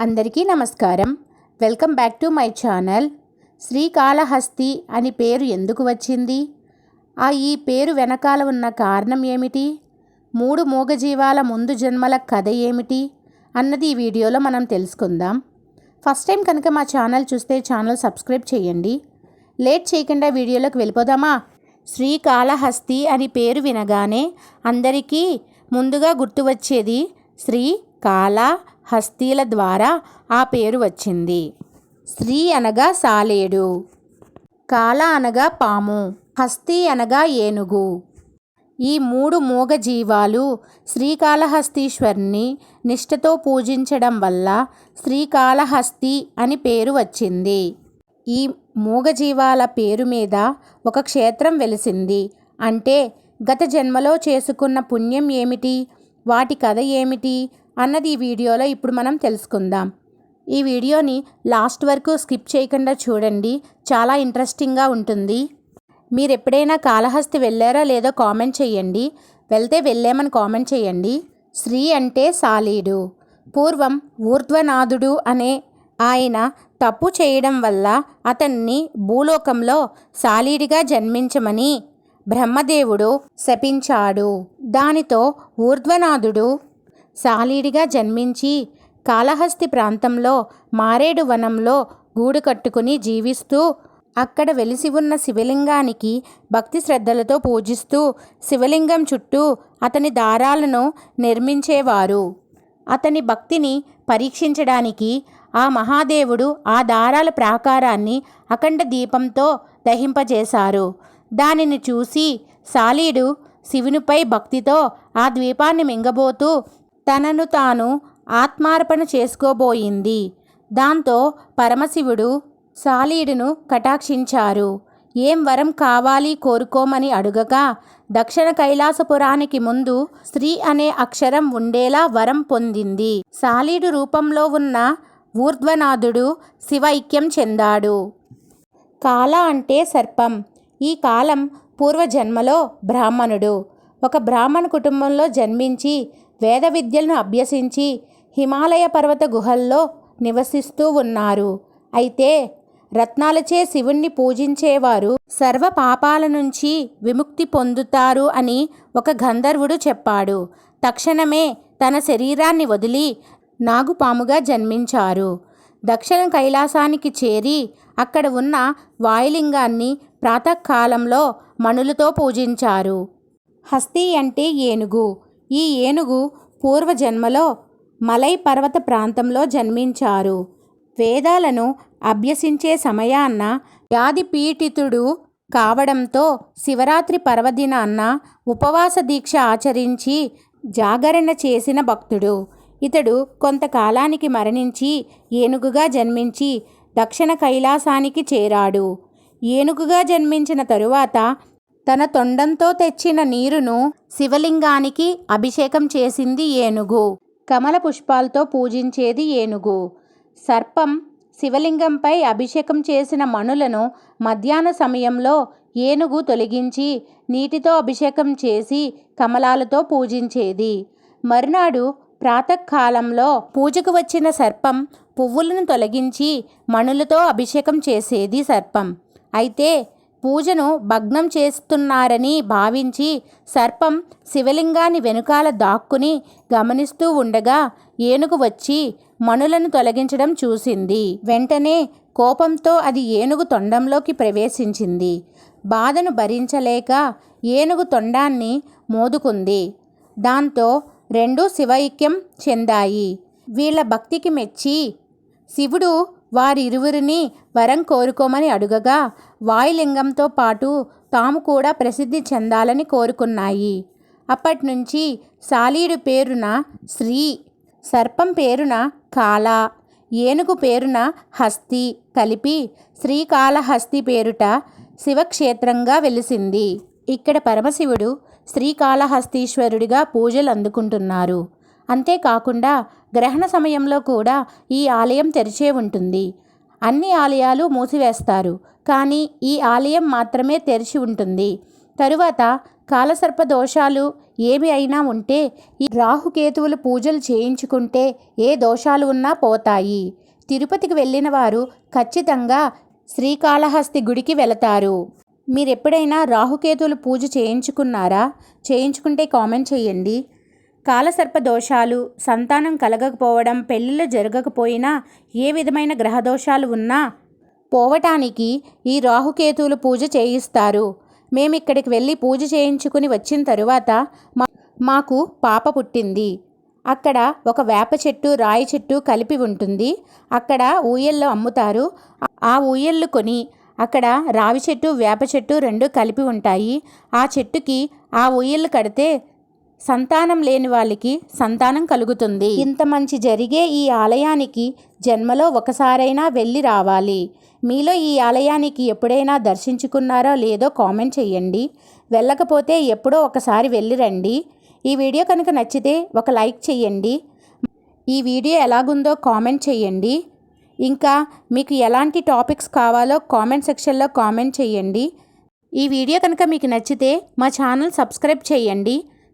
అందరికీ నమస్కారం. Welcome back to my channel. Srikalahasti అని పేరు ఎందుకు వచ్చింది? ఆ ఈ పేరు వెనకాల ఉన్న కారణం ఏమిటి? మూడు మూగజీవాల ముందు జన్మల కథ ఏమిటి? అన్నది ఈ వీడియోలో మనం తెలుసుకుందాం. ఫస్ట్ టైం కనుక మా ఛానల్ చూస్తే ఛానల్ సబ్స్క్రైబ్ చేయండి. లేట్ చేయకుండా వీడియోలోకి వెళ్ళిపోదామా? శ్రీకాళహస్తి అని పేరు వినగానే అందరికీ ముందుగా గుర్తు వచ్చేది శ్రీ కాళ హస్తీల ద్వారా ఆ పేరు వచ్చింది. శ్రీ అనగా సాలేడు కాల అనగా పాము హస్తి అనగా ఏనుగు. ఈ మూడు మూగ జీవాలు శ్రీకాళహస్తీశ్వరుని నిష్ఠతో పూజించడం వల్ల శ్రీకాళహస్తి అని పేరు వచ్చింది. ఈ మూగజీవాల పేరు మీద ఒక క్షేత్రం వెలిసింది. అంటే గత జన్మలో చేసుకున్న పుణ్యం ఏమిటి? వాటి కథ ఏమిటి? అన్నది ఈ వీడియోలో ఇప్పుడు మనం తెలుసుకుందాం. ఈ వీడియోని లాస్ట్ వరకు స్కిప్ చేయకుండా చూడండి. చాలా ఇంట్రెస్టింగ్గా ఉంటుంది. మీరు ఎప్పుడైనా కాళహస్తి వెళ్ళారా లేదో కామెంట్ చేయండి. వెళ్తే వెళ్ళామని కామెంట్ చేయండి. శ్రీ అంటే సాలీడు. పూర్వం ఊర్ధ్వనాథుడు అనే ఆయన తప్పు చేయడం వల్ల అతన్ని భూలోకంలో సాలీడిగా జన్మించమని బ్రహ్మదేవుడు శపించాడు. దానితో ఊర్ధ్వనాథుడు సాలీడిగా జన్మించి కాళహస్తి ప్రాంతంలో మారేడు వనంలో గూడు కట్టుకుని జీవిస్తూ అక్కడ వెలిసి ఉన్న శివలింగానికి భక్తి శ్రద్ధలతో పూజిస్తూ శివలింగం చుట్టూ అతని దారాలను నిర్మించేవారు. అతని భక్తిని పరీక్షించడానికి ఆ మహాదేవుడు ఆ దారాల ప్రాకారాన్ని అఖండ దీపంతో దహింపజేశారు. దానిని చూసి సాలీడు శివునిపై భక్తితో ఆ ద్వీపాన్ని మింగబోతూ తనను తాను ఆత్మార్పణ చేసుకోబోయింది. దాంతో పరమశివుడు సాలీడును కటాక్షించారు. ఏం వరం కావాలి కోరుకోమని అడుగగా దక్షిణ కైలాసపురానికి ముందు స్త్రీ అనే అక్షరం ఉండేలా వరం పొందింది. సాలీడు రూపంలో ఉన్న ఊర్ధ్వనాథుడు శివైక్యం చెందాడు. కాల అంటే సర్పం. ఈ కాలం పూర్వజన్మలో బ్రాహ్మణుడు. ఒక బ్రాహ్మణ కుటుంబంలో జన్మించి వేద విద్యలను అభ్యసించి హిమాలయ పర్వత గుహల్లో నివసిస్తూ ఉన్నారు. అయితే రత్నాలచే శివుణ్ణి పూజించేవారు సర్వ పాపాల నుంచి విముక్తి పొందుతారు అని ఒక గంధర్వుడు చెప్పాడు. తక్షణమే తన శరీరాన్ని వదిలి నాగుపాముగా జన్మించారు. దక్షిణ కైలాసానికి చేరి అక్కడ ఉన్న వాయులింగాన్ని ప్రాతకాలంలో మణులతో పూజించారు. హస్తి అంటే ఏనుగు. ఈ ఏనుగు పూర్వజన్మలో మలై పర్వత ప్రాంతంలో జన్మించారు. వేదాలను అభ్యసించే సమయాన్న వ్యాధిపీఠితుడు కావడంతో శివరాత్రి పర్వదినాన్న ఉపవాస దీక్ష ఆచరించి జాగరణ చేసిన భక్తుడు. ఇతడు కొంతకాలానికి మరణించి ఏనుగుగా జన్మించి దక్షిణ కైలాసానికి చేరాడు. ఏనుగుగా జన్మించిన తరువాత తన తొండంతో తెచ్చిన నీరును శివలింగానికి అభిషేకం చేసింది ఏనుగు. కమల పుష్పాలతో పూజించేది ఏనుగు. సర్పం శివలింగంపై అభిషేకం చేసిన మణులను మధ్యాహ్న సమయంలో ఏనుగు తొలగించి నీటితో అభిషేకం చేసి కమలాలతో పూజించేది. మరునాడు ప్రాతకాలంలో పూజకు వచ్చిన సర్పం పువ్వులను తొలగించి మణులతో అభిషేకం చేసేది సర్పం. అయితే పూజను భగ్నం చేస్తున్నారని భావించి సర్పం శివలింగాన్ని వెనుకాల దాక్కుని గమనిస్తూ ఉండగా ఏనుగు వచ్చి మణులను తొలగించడం చూసింది. వెంటనే కోపంతో అది ఏనుగు తొండంలోకి ప్రవేశించింది. బాధను భరించలేక ఏనుగు తొండాన్ని మోదుకుంది. దాంతో రెండు శివైక్యం చెందాయి. వీళ్ళ భక్తికి మెచ్చి శివుడు వారిరువురిని వరం కోరుకోమని అడుగగా వాయులింగంతో పాటు తాము కూడా ప్రసిద్ధి చెందాలని కోరుకున్నాయి. అప్పటినుంచి సాలీడు పేరున శ్రీ సర్పం పేరున కాల ఏనుగు పేరున హస్తి కలిపి శ్రీకాళహస్తి పేరుట శివక్షేత్రంగా వెలిసింది. ఇక్కడ పరమశివుడు శ్రీకాళహస్తీశ్వరుడిగా పూజలు అందుకుంటున్నారు అంతేకాకుండా గ్రహణ సమయంలో కూడా ఈ ఆలయం తెరిచే ఉంటుంది. అన్ని ఆలయాలు మూసివేస్తారు కానీ ఈ ఆలయం మాత్రమే తెరిచి ఉంటుంది. తరువాత కాలసర్ప దోషాలు ఏమి అయినా ఉంటే ఈ రాహుకేతువులు పూజలు చేయించుకుంటే ఏ దోషాలు ఉన్నా పోతాయి. తిరుపతికి వెళ్ళిన వారు ఖచ్చితంగా శ్రీకాళహస్తి గుడికి వెళతారు. మీరు ఎప్పుడైనా రాహుకేతువులు పూజ చేయించుకున్నారా? చేయించుకుంటే కామెంట్ చేయండి. కాలసర్ప దోషాలు సంతానం కలగకపోవడం పెళ్ళిళ్ళు జరగకపోయినా ఏ విధమైన గ్రహ దోషాలు ఉన్నా పోవటానికి ఈ రాహుకేతువులు పూజ చేయిస్తారు. మేము ఇక్కడికి వెళ్ళి పూజ చేయించుకుని వచ్చిన తరువాత మా మాకు పాప పుట్టింది. అక్కడ ఒక వేప చెట్టు రాయి చెట్టు కలిపి ఉంటుంది. అక్కడ ఊయల్లో అమ్ముతారు. ఆ ఊయళ్ళు కొని అక్కడ రావి చెట్టు వేప చెట్టు రెండు కలిపి ఉంటాయి. ఆ చెట్టుకి ఆ ఊయళ్ళు కడితే సంతానం లేని వాళ్ళకి సంతానం కలుగుతుంది. ఇంత మంచి జరిగే ఈ ఆలయానికి జన్మలో ఒకసారైనా వెళ్ళి రావాలి. మీలో ఈ ఆలయానికి ఎప్పుడైనా దర్శించుకున్నారో లేదో కామెంట్ చేయండి. వెళ్ళకపోతే ఎప్పుడో ఒకసారి వెళ్ళి రండి. ఈ వీడియో కనుక నచ్చితే ఒక లైక్ చేయండి. ఈ వీడియో ఎలాగుందో కామెంట్ చేయండి. ఇంకా మీకు ఎలాంటి టాపిక్స్ కావాలో కామెంట్ సెక్షన్లో కామెంట్ చేయండి. ఈ వీడియో కనుక మీకు నచ్చితే మా ఛానల్ సబ్స్క్రైబ్ చేయండి.